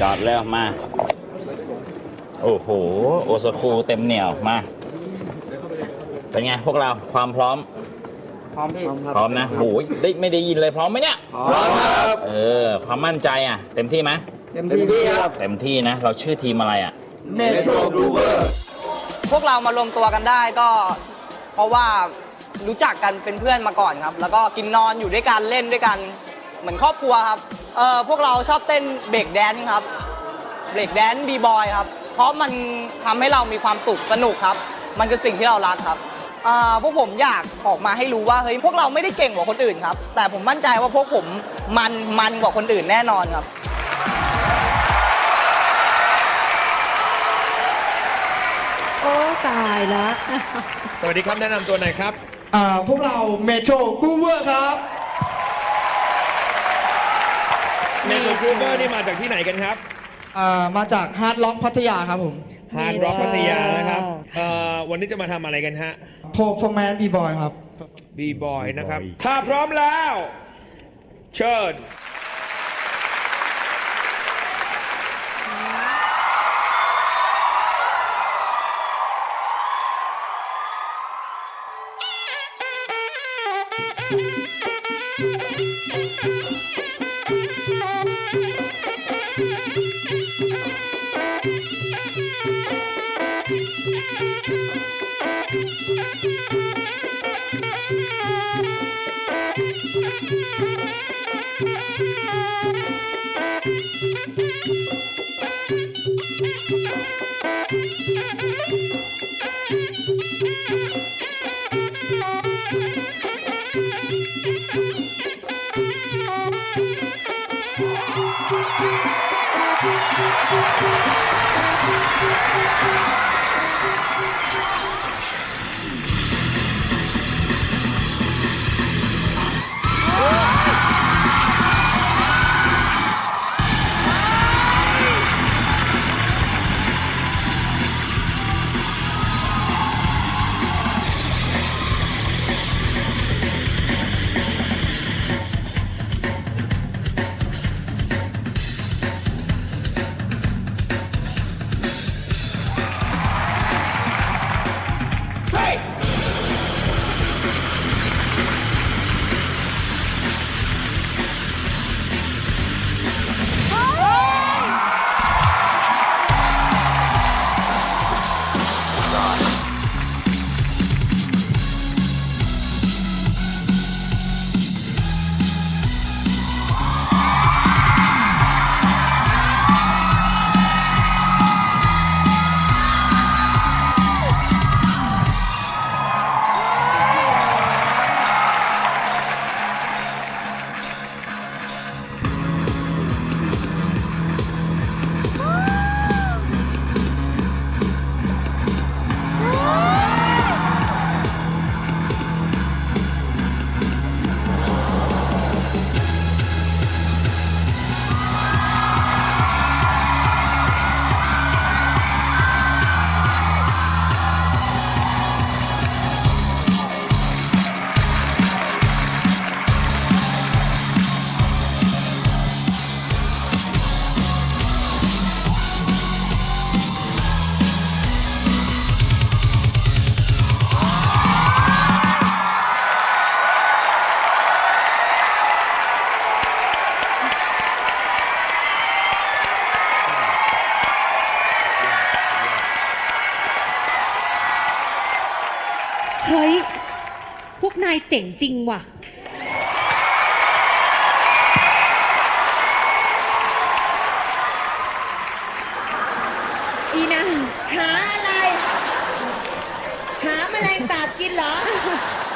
จอดแล้วมา โอ้โห โอซาคูเต็มเหนียวมา เป็นไงพวกเราความพร้อม พร้อมพี่พร้อมนะโอ้ยได้ไม่ได้ยินเลยพร้อมไหมเนี่ย พร้อมครับ เออ ความมั่นใจอะ เต็มที่ไหมเต็มที่ครับ เต็มที่นะ เราชื่อทีมอะไรอะเมโทรบลูเวอร์พวกเรามารวมตัวกันได้ก็ เพราะว่ารู้จักกันเป็นเพื่อนมาก่อนครับ แล้วก็กินนอนอยู่ด้วยกันเล่นด้วยกัน เหมือนครอบครัวครับเออพวกเราชอบเต้นเบรกแดนซ์ครับเบรกแดนซ์บีบอยครับ เพราะมันทำให้เรามีความสุขสนุกครับ มันคือสิ่งที่เรารักครับอ่าพวกผมอยากออกมาให้รู้ว่าเฮ้ยพวกเราไม่ได้เก่งกว่าคนอื่นครับ แต่ผมมั่นใจว่าพวกผมมันมันกว่าคนอื่นแน่นอนครับโอ้ตายละสวัสดีครับแนะนำตัวหน่อยครับอ่าพวกเราเมโทรกูเวอร์ครับ เมโทรคูเบอร์นี่มาจากที่ไหนกันครับอ่ามาจากฮาร์ดล็อกพัทยาครับผมฮาร์ดร็อกพัทยานะครับเอ่อวันนี้จะมาทำอะไรกันฮะโพฟอร์แมนบีบอยครับ บีบอยนะครับ ถ้าพร้อมแล้ว เชิญ เนายเจ๋งจริงว่ะ อีนะ หาอะไร หาแมลงสาบกินเหรอ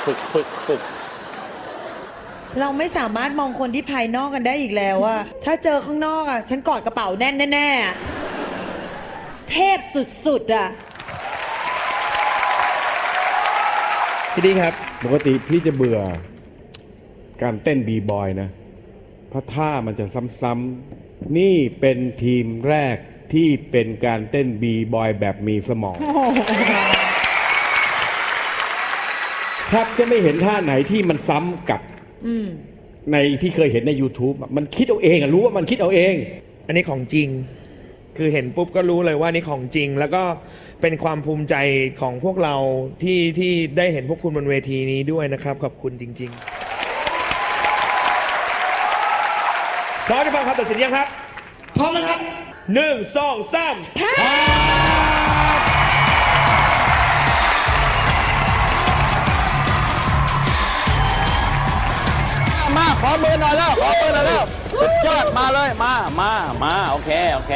ฝึกฝึกฝึกเราไม่สามารถมองคนที่ภายนอกกันได้อีกแล้วอะถ้าเจอข้างนอกอะฉันกอดกระเป๋าแน่นแน่ๆอะเทพสุดๆอะ พี่ดีครับ ปกติพี่จะเบื่อการเต้นบีบอยนะเพราะท่ามันจะซ้ำๆนี่เป็นทีมแรกที่เป็นการเต้นบีบอยแบบมีสมองแทบจะไม่เห็นท่าไหนที่มันซ้ำกับในที่เคยเห็นใน YouTube อะมันคิดเอาเองอะรู้ว่ามันคิดเอาเอง อันนี้ของจริง คือเห็นปุ๊บก็รู้เลยว่านี่ของจริง แล้วก็เป็นความภูมิใจของพวกเราที่ที่ได้เห็นพวกคุณบนเวทีนี้ด้วยนะครับ ขอบคุณจริงๆพร้อมจะฟังคำตัดสินยังครับพร้อมนะครับหนึ่งสองสามมาขอมือหน่อยแล้วขอมือหน่อยแล้วสุดยอดมาเลยมามามาโอเคโอเค